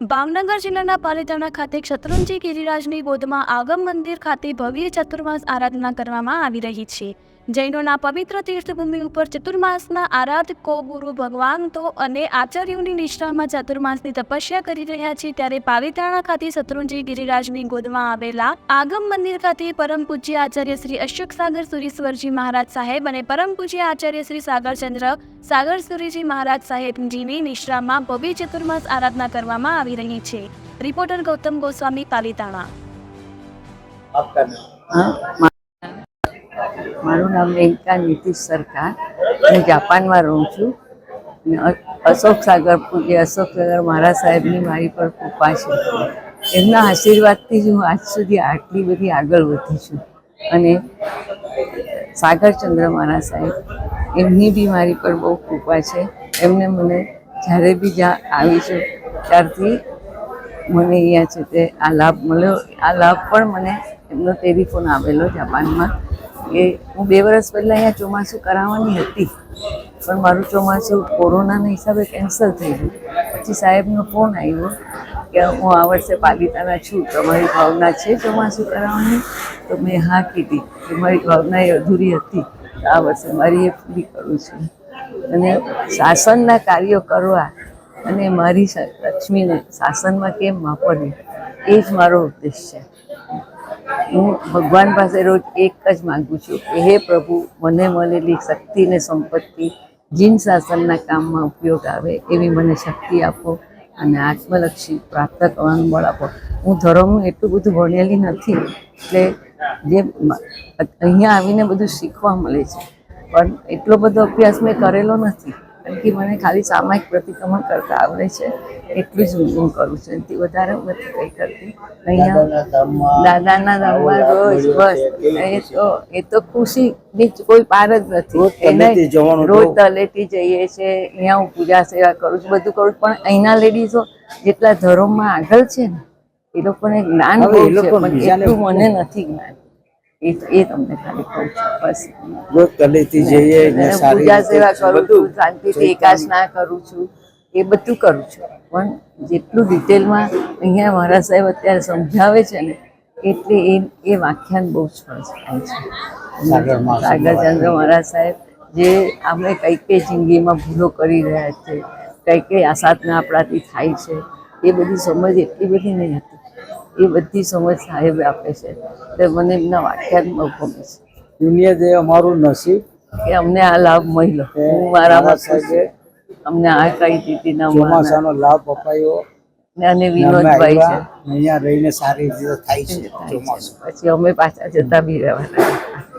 ભાવનગર જિલ્લાના પાલિતાણા ખાતે શત્રુંજી ગિરિરાજની ગોદમાં આગમ મંદિર ખાતે ભવ્ય ચતુર્માસ આરાધના કરવામાં આવી રહી છે. જૈનોના પવિત્ર તીર્થભૂમિ ઉપર ચતુર્માસના આરાધકો ગુરુ ભગવાનતો અને આચાર્યોની નિષ્ઠામાં ચતુર્માસની તપસ્યા કરી રહ્યા છે ત્યારે પાલિતાણા ખાતે શત્રુંજી ગિરિરાજની ગોદમાં આવેલા આગમ મંદિર ખાતે પરમ પૂજ્ય આચાર્ય શ્રી અશોક સાગર સુરીશ્વરજી મહારાજ સાહેબ અને પરમ પૂજ્ય આચાર્ય શ્રી સાગરચંદ્ર સાગર સુરીજી મહારાજ સાહેબજીની નિશ્રામાં ભવ્ય ચતુર્માસ આરાધના કરવામાં આવી આવી રહી છે. રિપોર્ટર ગૌતમ ગોસ્વામી, પાલીતાણા. મારું નામ રેણકા નીતિશ સરકાર. હું જાપાનમાં રહું છું. અશોક સાગર પૂજ્ય અશોક સાગર મારા સાહેબની મારી પર કૃપા છે. એમના આશીર્વાદથી જ હું આજ સુધી આટલી બધી આગળ વધી છું. અને સાગરચંદ્ર મારા સાહેબ, એમની બી મારી પર બહુ કૃપા છે. એમને મને જ્યારે બી જ્યાં આવી છું ત્યારથી મને અહીંયા છે તે આ લાભ મળ્યો. આ લાભ પણ મને એમનો ટેલિફોન આવેલો જાપાનમાં. એ હું બે વર્ષ પહેલાં અહીંયા ચોમાસું કરાવવાની હતી, પણ મારું ચોમાસું કોરોનાના હિસાબે કેન્સલ થઈ ગયું. પછી સાહેબનો ફોન આવ્યો કે હું આ વર્ષે પાલિતાના છું તમારી ભાવના છે ચોમાસું કરાવવાની? તો મેં હા કીધી કે મારી ભાવના એ અધૂરી હતી આ વર્ષે મારી એ પૂરી કરું છું. અને શાસનના કાર્યો કરવા અને મારી લક્ષ્મીને શાસનમાં કેમ વાપરવી એ જ મારો ઉદ્દેશ છે. હું ભગવાન પાસે રોજ એક જ માગું છું કે હે પ્રભુ, મને મળેલી શક્તિ ને સંપત્તિ જીન શાસનના કામમાં ઉપયોગ આવે એવી મને શક્તિ આપો અને આત્મલક્ષી પ્રાપ્ત કરવાનું બળ આપો. હું ધર્મનું એટલું બધું ભણેલી નથી, એટલે જે અહીંયા આવીને બધું શીખવા મળે છે. પણ એટલો બધો અભ્યાસ મેં કરેલો નથી. કારણ કે મને ખાલી સામાયિક પ્રતિક્રમણ કરતા આવડે છે. એટલું જ હું કરું છું. એનાથી વધારે હું નથી કંઈ કરતી. અહીંયા દાદાના ધામમાં રોજ બસ. એ તો એ તો ખુશી ની કોઈ પાર જ નથી. એને રોજ તલેટી જઈએ છે. અહીંયા હું પૂજા સેવા કરું છું બધું કરું છું. પણ અહીંના લેડીઝો જેટલા ધર્મમાં આગળ છે ને એ લોકોને જ્ઞાન બહુ એ છે લોકો પણ એટલું મને નથી જ્ઞાન. એ એ તમને ખાલી કહું છું બસ. કલેથી જઈએ પૂજા સેવા કરું છું શાંતિથી એકાસના કરું છું એ બધું કરું છું. પણ જેટલું ડિટેલમાં અહીંયા મારા સાહેબ અત્યારે સમજાવે છે ને એટલે એ એ વ્યાખ્યાન બહુ જ સરસ થાય છે. સાગરચંદ્ર મહારાજ સાહેબ જે આપણે કઈ કઈ જિંદગીમાં ભૂલો કરી રહ્યા છે કઈ કઈ આસાધના આપણાથી થાય છે એ બધી સમજ એટલી બધી નહીં હતી એ બધી સમજ સાહેબ આપે છે. એટલે મને એમના વાખ્યાન બહુ ગમે છે. દુનિયા જે અમારું નસીબ કે અમને આ લાભ મળ્યો. હું મારામાં સાહેબે અમને આ કઈ દીધી ના ચોમાસાનો લાભ અપાયો. અને વિનોદભાઈ છે. અહીંયા રહીને સારી રીતે થાય છે પછી અમે પાછા જતા બી રહેવાના.